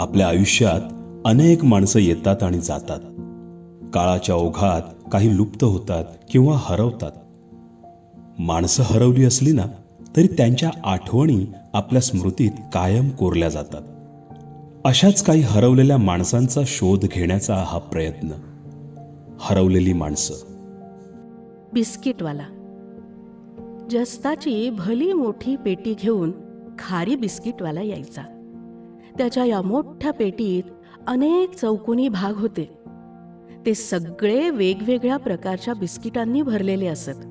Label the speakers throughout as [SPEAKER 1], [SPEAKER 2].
[SPEAKER 1] आपल्या आयुष्यात अनेक माणसं येतात आणि जातात. काळाच्या ओघात काही लुप्त होतात किंवा हरवतात. माणसं हरवली असली ना तरी त्यांच्या आठवणी आपल्या स्मृतीत कायम कोरल्या जातात. अशाच काही हरवलेल्या माणसांचा शोध घेण्याचा हा प्रयत्न. हरवलेली माणसं.
[SPEAKER 2] बिस्किटवाला. जस्ताची भली मोठी पेटी घेऊन खारी बिस्किटवाला यायचा. त्याच्या या मोठ्या पेटीत अनेक चौकोनी भाग होते. ते सगळे वेगवेगळ्या प्रकारच्या बिस्किटांनी भरलेले असत.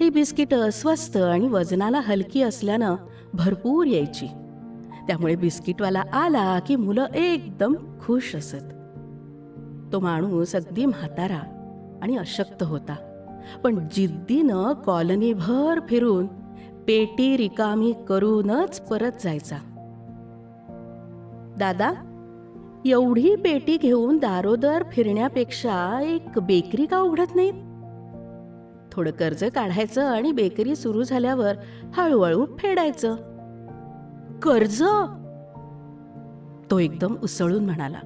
[SPEAKER 2] ही बिस्किटं स्वस्त आणि वजनाला हलकी असल्यानं भरपूर यायची. त्यामुळे बिस्किटवाला आला की मुलं एकदम खुश असत. तो माणूस अगदी म्हातारा आणि अशक्त होता. पण जिद्दीनं कॉलनीभर फिरून पेटी रिकामी करूनच परत जायचा. दादा एवढी पेटी घेऊन दारोदर फिरण्यापेक्षा एक बेकरी का उघडत नाहीत? थोडं कर्ज काढायचं आणि बेकरी सुरू झाल्यावर हळूहळू फेडायचं. कर्ज? तो एकदम उसळून म्हणाला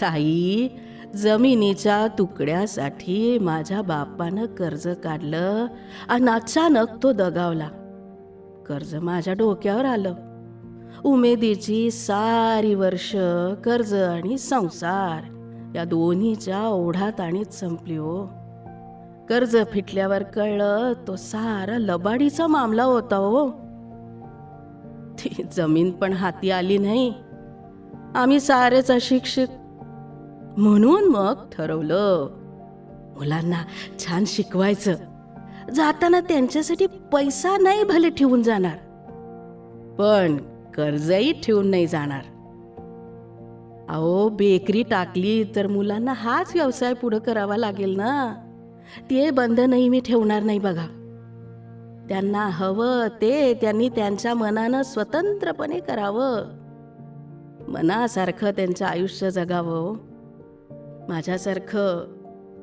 [SPEAKER 2] ताई जमिनीच्या तुकड्यासाठी माझ्या बापानं कर्ज काढलं आणि अचानक तो दगावला. कर्ज माझ्या डोक्यावर आलं. उमेदीची सारी वर्ष कर्ज आणि संसार. या दोन्हीच्या ओढात आणीत संपली हो. कर्ज फिटल्यावर कळलं तो सारा लबाडीचा मामला होता हो. ती जमीन पण हाती आली नाही. आम्ही सारेच अशिक्षित. म्हणून मग ठरवलं मुलांना छान शिकवायचं. जाताना त्यांच्यासाठी पैसा नाही भले ठेवून जाणार. पण कर्जही ठेवून नाही जाणार. अहो बेकरी टाकली तर मुलांना हाच व्यवसाय पुढं करावा लागेल ना? ते बंधनही मी ठेवणार नाही बघा. त्यांना हवं ते त्यांनी त्यांच्या मनानं स्वतंत्रपणे करावं. मनासारखं त्यांचं आयुष्य जगावं. माझ्यासारखं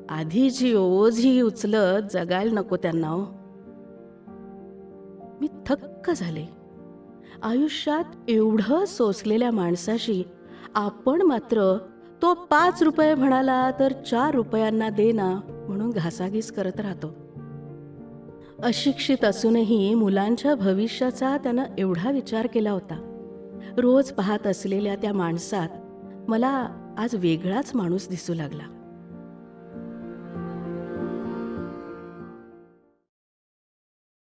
[SPEAKER 2] आधीची ओझी उचलत जगायला नको त्यांना हो. मी थक्क झाले. आयुष्यात एवढं सोसलेल्या माणसाशी आपण मात्र तो पाच रुपये म्हणाला तर चार रुपयांना देना म्हणून घासाघीस करत राहतो. अशिक्षित असूनही मुलांच्या भविष्याचा त्यानं एवढा विचार केला होता. रोज पाहत असलेल्या त्या माणसात मला आज वेगळाच माणूस दिसू लागला.